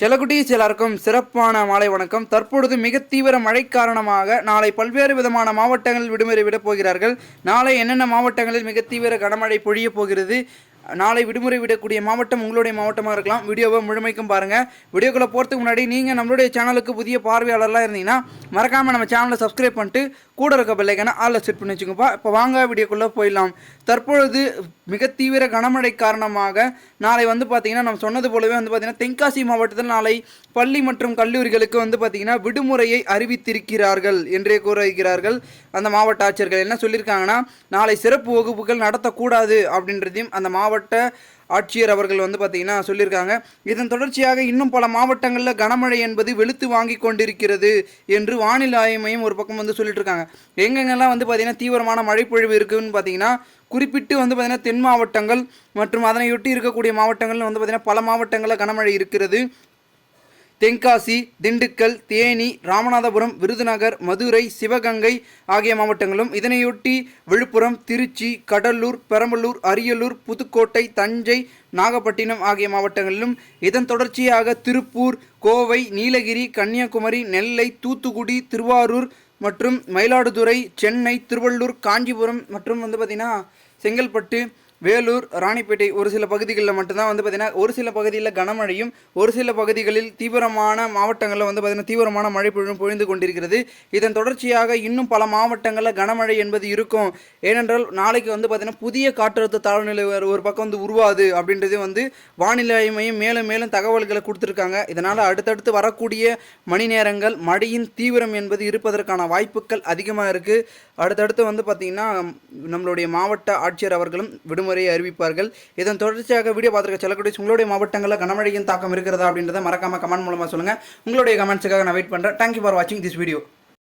செல்லக்குட்டீஸ் எல்லாருக்கும் சிறப்பான மாலை வணக்கம். தற்பொழுது மிக தீவிர மழை காரணமாக நாளை பல்வேறு விதமான மாவட்டங்களில் விடுமுறை விடப் போகிறார்கள். நாளை என்னென்ன மாவட்டங்களில் மிக தீவிர கனமழை பொழியப் போகிறது? நாளை விடுமுறை விடக்கூடிய மாவட்டம் உங்களுடைய மாவட்டமாக இருக்கலாம். வீடியோவை முழுமைக்கும் பாருங்கள் வீடியோக்குள்ளே போகிறதுக்கு முன்னாடி நீங்கள் நம்மளுடைய சேனலுக்கு புதிய பார்வையாளர்லாம் இருந்தீங்கன்னா மறக்காமல் நம்ம சேனலை சப்ஸ்கிரைப் பண்ணிட்டு கூட இருக்க பிள்ளைக்கான ஆளில் செட் பண்ணி வச்சுக்கோப்பா. இப்போ வாங்க வீடியோக்குள்ளே போயிடலாம். தற்பொழுது மிக தீவிர கனமழை காரணமாக நாளை வந்து பார்த்திங்கன்னா நம்ம சொன்னது போலவே வந்து பார்த்திங்கன்னா தென்காசி மாவட்டத்தில் நாளை பள்ளி மற்றும் கல்லூரிகளுக்கு வந்து பார்த்திங்கன்னா விடுமுறையை அறிவித்திருக்கிறார்கள் என்றே கூறுகிறார்கள் அந்த மாவட்ட ஆட்சியர்கள். என்ன சொல்லியிருக்காங்கன்னா நாளை சிறப்பு வகுப்புகள் நடத்தக்கூடாது அப்படின்றதையும் அந்த மாவட்ட ஆட்சியர் அவர்கள் வந்து பார்த்திங்கன்னா சொல்லியிருக்காங்க. இதன் தொடர்ச்சியாக இன்னும் பல மாவட்டங்களில் கனமழை என்பது வெளுத்து வாங்கி கொண்டிருக்கிறது என்று வானிலை ஆய்வு மையம் ஒரு பக்கம் வந்து சொல்லிட்டு இருக்காங்க எங்கெங்கெல்லாம் வந்து பார்த்திங்கன்னா தீவிரமான மழைப்பொழிவு இருக்குதுன்னு பார்த்தீங்கன்னா குறிப்பிட்டு வந்து பார்த்திங்கன்னா தென் மாவட்டங்கள் மற்றும் அதனையொட்டி இருக்கக்கூடிய மாவட்டங்கள் வந்து பார்த்திங்கன்னா பல மாவட்டங்களில் கனமழை இருக்கிறது. தென்காசி திண்டுக்கல் தேனி ராமநாதபுரம் விருதுநகர் மதுரை சிவகங்கை ஆகிய மாவட்டங்களும் இதனையொட்டி விழுப்புரம் திருச்சி கடலூர் பெரம்பலூர் அரியலூர் புதுக்கோட்டை தஞ்சை நாகப்பட்டினம் ஆகிய மாவட்டங்களிலும் இதன் தொடர்ச்சியாக திருப்பூர் கோவை நீலகிரி கன்னியாகுமரி நெல்லை தூத்துக்குடி திருவாரூர் மற்றும் மயிலாடுதுறை சென்னை திருவள்ளூர் காஞ்சிபுரம் மற்றும் வந்து பார்த்திங்கன்னா செங்கல்பட்டு வேலூர் ராணிப்பேட்டை ஒரு சில பகுதிகளில் மட்டும்தான் வந்து பார்த்திங்கன்னா ஒரு சில பகுதியில் கனமழையும் ஒரு சில பகுதிகளில் தீவிரமான மாவட்டங்களில் வந்து பார்த்திங்கன்னா தீவிரமான மழை பொழிவும் பொழிந்து கொண்டிருக்கிறது. இதன் தொடர்ச்சியாக இன்னும் பல மாவட்டங்களில் கனமழை என்பது இருக்கும். ஏனென்றால் நாளைக்கு வந்து பார்த்திங்கன்னா புதிய காற்றழுத்த தாழ்வு நிலை ஒரு பக்கம் வந்து உருவாது அப்படின்றது வந்து வானிலை மையம் மேலும் மேலும் தகவல்களை கொடுத்துருக்காங்க. இதனால் அடுத்தடுத்து வரக்கூடிய மணி நேரங்கள் மழையின் தீவிரம் என்பது இருப்பதற்கான வாய்ப்புகள் அதிகமாக இருக்குது அடுத்தடுத்து வந்து பார்த்திங்கன்னா நம்மளுடைய மாவட்ட ஆட்சியர் அவர்களும் விடுமுறை விடுமுறையை அறிவிப்பார்கள். இதன் தொடர்ச்சியாக வீடியோ பார்த்துருக்க செல்லக்கூடிய உங்களுடைய மாவட்டங்களில் கனமழையின் தாக்கம் இருக்கிறதா அப்படின்றத மறக்காம கமெண்ட் மூலமாக சொல்லுங்கள் உங்களுடைய கமெண்ட்ஸுக்காக நான் வெயிட் பண்ணுறேன் தேங்க்யூ ஃபார் வாட்சிங் திஸ் வீடியோ